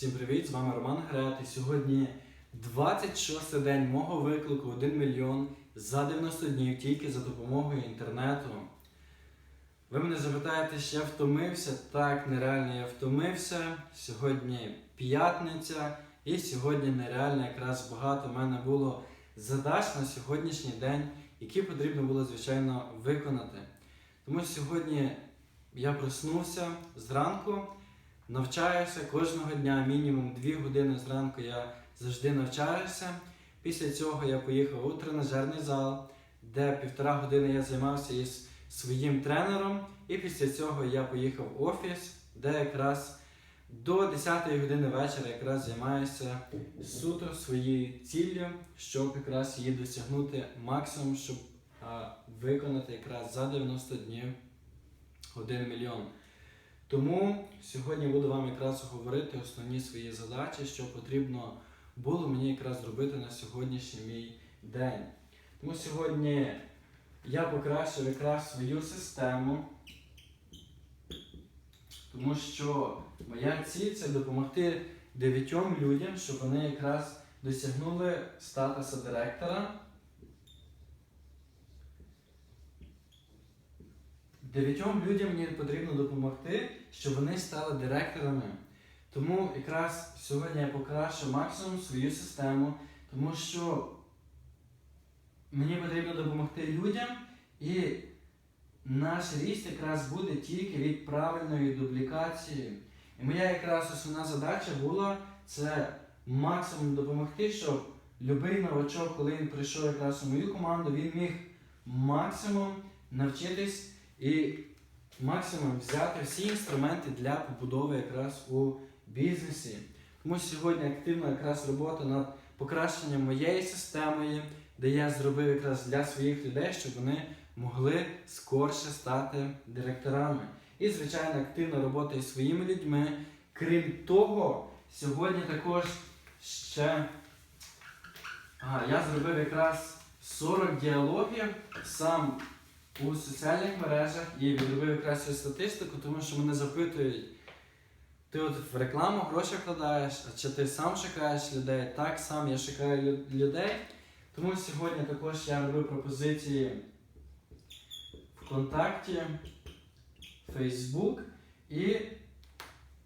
Всім привіт! З вами Роман Грет. І сьогодні 26 день мого виклику 1 мільйон за 90 днів тільки за допомогою інтернету. Ви мене запитаєте, чи я втомився? Так, нереально я втомився. Сьогодні п'ятниця, і сьогодні нереально якраз багато в мене було задач на сьогоднішній день, які потрібно було, звичайно, виконати. Тому сьогодні я проснувся зранку. Навчаюся кожного дня, мінімум 2 години зранку я завжди навчаюся. Після цього я поїхав у тренажерний зал, де півтора години я займався із своїм тренером. І після цього я поїхав в офіс, де якраз до 10-ї години вечора якраз займаюся суто своєю ціллю, щоб якраз її досягнути максимум, щоб а, виконати якраз за 90 днів 1 мільйон. Тому сьогодні буду вам якраз говорити основні свої задачі, що потрібно було мені якраз зробити на сьогоднішній мій день. Тому сьогодні я покращив якраз свою систему, тому що моя ціль це допомогти дев'ятьом людям, щоб вони якраз досягнули статусу директора. Дев'ятьом людям мені потрібно допомогти, щоб вони стали директорами. Тому якраз сьогодні я покращу максимум свою систему, тому що мені потрібно допомогти людям, і наш ріст якраз буде тільки від правильної дублікації. І моя якраз основна задача була це максимум допомогти, щоб будь-який новачок, коли він прийшов якраз у мою команду, він міг максимум навчитись і максимум взяти всі інструменти для побудови якраз у бізнесі. Тому сьогодні активна якраз робота над покращенням моєї системи, де я зробив якраз для своїх людей, щоб вони могли скорше стати директорами. І, звичайно, активна робота із своїми людьми. Крім того, сьогодні також ще а, я зробив якраз 40 діалогів сам у соціальних мережах і відробив якраз статистику, тому що мене запитують, ти от в рекламу гроші вкладаєш, а чи ти сам шукаєш людей? Так, сам я шукаю людей. Тому сьогодні також я робив пропозиції ВКонтакті, Фейсбук і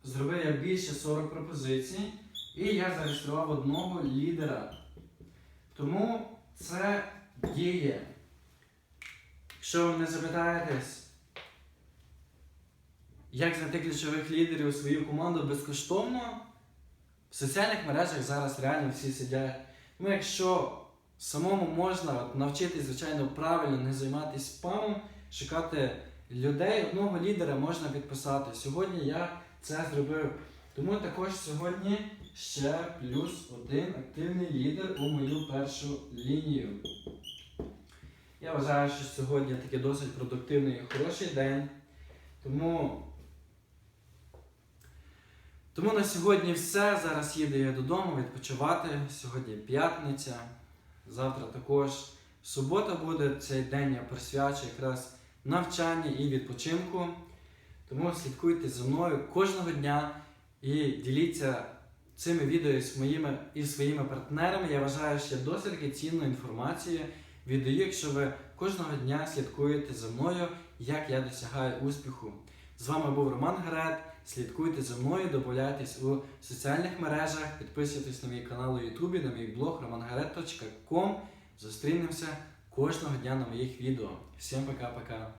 зробив я більше 40 пропозицій. І я зареєстрував одного лідера. Тому це діє. Якщо ви не запитаєтесь, як знайти ключових лідерів у свою команду безкоштовно, в соціальних мережах зараз реально всі сидять. Ну, якщо самому можна навчитись, звичайно, правильно не займатися спамом, шукати людей, одного лідера можна підписати. Сьогодні я це зробив. Тому також сьогодні ще плюс один активний лідер у мою першу лінію. Я вважаю, що сьогодні такий досить продуктивний і хороший день. Тому, тому на сьогодні все. Зараз їду я додому відпочивати. Сьогодні п'ятниця. Завтра також субота буде. Цей день я присвячу якраз навчанню і відпочинку. Тому слідкуйте за мною кожного дня і діліться цими відео із моїми і своїми партнерами. Я вважаю, що досить цінну інформацію віддаю, якщо ви кожного дня слідкуєте за мною, як я досягаю успіху. З вами був Роман Гарет. Слідкуйте за мною, додавайтесь у соціальних мережах, підписуйтесь на мій канал у Ютубі, на мій блог romangaret.com. Зустрінемося кожного дня на моїх відео. Всім пока-пока.